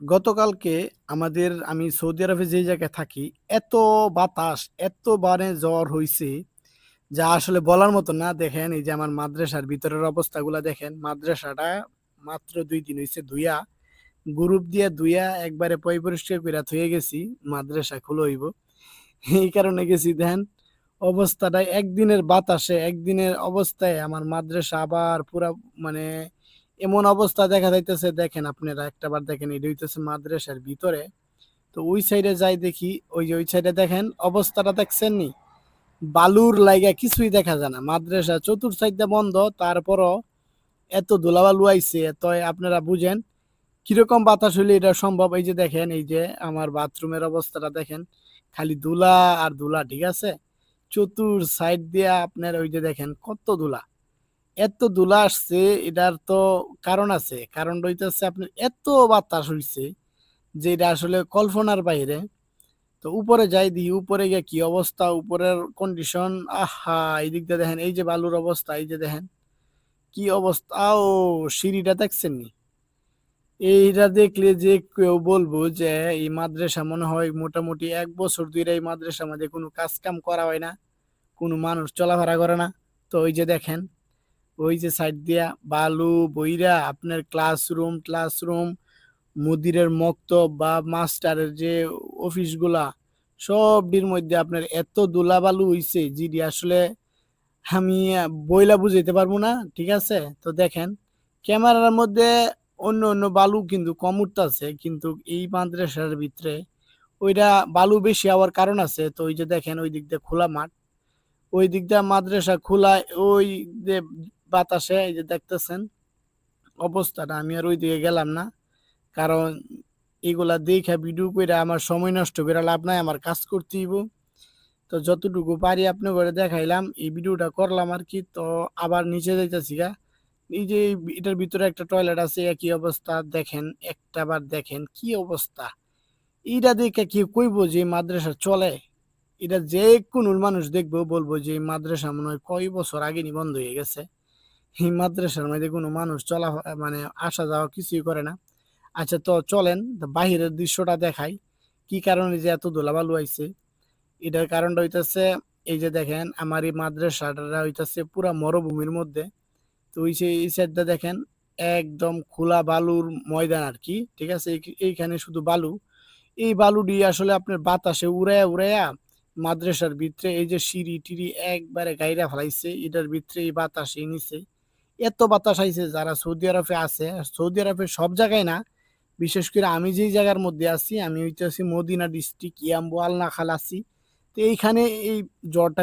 গতকালকে আমাদের আমি সৌদি আরবে যেই জায়গায় থাকি, এত বাতাস, এত বারে জ্বর হইছে, যা আসলে বলার মতো না। দেখেন এই যে আমার মাদ্রাসার ভিতরের অবস্থাগুলা দেখেন। মাদ্রাসাটা মাত্র দুই দিন হইছে ধুইয়া, গ্রুপ দিয়ে ধুইয়া একবারে পয় পরিষ্কার কইরা থুয়ে গেছি। মাদ্রাসা খুলে হইব। এই কারণে গেছি দেখেন, অবস্থাটা একদিনের বাতাসে, একদিনের অবস্থায় আমার মাদ্রাসা আবার পুরা মানে এমন অবস্থা দেখা যাইতেছে দেখেন আপনারা একটাবার দেখেন এটা হইতেছে মাদ্রাসার ভিতরে। তো ওই সাইডে যাই দেখি, ওই যে ওই সাইডে দেখেন অবস্থাটা দেখছেন নি? বালুর লাইগা কিছুই দেখা যায় না। মাদ্রাসা চতুর সাইডটা বন্ধ তারপরও এত ধুলাবালু আইছে তয় আপনারা বুঝেন কীরকম বাতাস হইলে এটা সম্ভব। এই যে দেখেন এই যে আমার বাথরুমের অবস্থাটা দেখেন। খালি ধুলা আর ধুলা, ঠিক আছে? চতুর সাইড দিয়া আপনার ওই যে দেখেন কত ধুলা। এত ধুলা আসছে এটার তো কারণ আছে। কারণটা হইতেছে আপনার এত বাতাস হইছে যে এটা আসলে কল্পনার বাইরে। তো উপরে যাই দেখি উপরে গিয়ে কি অবস্থা, উপরের কন্ডিশন আহা! এদিক দিয়ে দেখেন এই যে বালুর অবস্থা, এই যে দেখেন। কি অবস্থা ও সিঁড়িটা দেখছেন নি? এইটা দেখলে যে কেউ বলব যে এই মাদ্রাসা মনে হয় মোটামুটি এক বছর ধইরা এই মাদ্রাসা মধ্যে কোনো কাজ-কাম করা হয় না। কোনো মানুষ চলাফেরা করে না। তো ওই যে দেখেন, ওই যে সাইড দিয়া বালু বইরা আপনার ক্লাসরুম ক্লাসরুম মুদিরের মক্তব বা মাস্টারের যে অফিসগুলা সবটির মধ্যে আপনার এত ধুলাবালু হইছে যেটি আসলে আমি বইলা বুঝাইতে পারব না। ঠিক আছে? তো দেখেন ক্যামেরার মধ্যে অন্য, অন্য বালু কিন্তু কম উঠতেছে কিন্তু এই মাদ্রাসার ভিতরে ওইটা বালু বেশি হওয়ার কারণ আছে। তো ওই যে দেখেন ওই দিক দিয়ে খোলা মাঠ। ওই দিক দিয়ে মাদ্রাসা খোলা ওই যে বাতাসে এই যে দেখতেছেন অবস্থাটা, আমি আর ওইদিকে গেলাম না। কারণ এগুলা দেখে ভিডিও কইরা আমার সময় নষ্ট কইরা লাভ নাই। আমার কাজ করতে হইব। তো যতটুকু পারি আপনাগরে দেখাইলাম। এই ভিডিওটা করলাম আর কি তো আবার নিচে যাইতেছি গা এই যে এটার ভিতরে একটা টয়লেট আছে, একই অবস্থা। দেখেন একটাবার দেখেন কি অবস্থা। এটা দেখে কি কইব যে মাদ্রাসা চলে? এটা যে যেকোনো মানুষ দেখব, বলব যে মাদ্রাসা মনে হয় কয় বছর আগে বন্ধ হয়ে গেছে। এই মাদ্রাসার মধ্যে কোনো মানুষ চলা মানে আসা যাওয়া কিছুই করে না। আচ্ছা তো চলেন বাহিরের দৃশ্যটা দেখাই। কি কারণে যে এত ধুলাবালু আইছে? এটার কারণটা হইতাছে এই যে দেখেন আমার এই মাদ্রাসাটা হইতাছে পুরা মরুভূমির মধ্যে। তো ওই যে এই সাইডটা দেখেন একদম খোলা বালুর ময়দান আর কি ঠিক আছে? এইখানে শুধু বালু। এই বালুটি আসলে আপনার বাতাসে উড়াইয়া, উড়াইয়া মাদ্রাসার ভিতরে এই যে সিঁড়ি-টিড়ি একবারে গাইরা ফেলাইছে। এটার ভিতরে এই বাতাস নিচে। এত বাতাস আইছে যারা সৌদি আরবে আছে, সৌদি আরবের সব জায়গায় না। বিশেষ করে আমি যেই জায়গার মধ্যে আছি আমি হইতাছি Medina district Yanbu Al Nakhal আছি। তো এইখানে এই জ্বরটা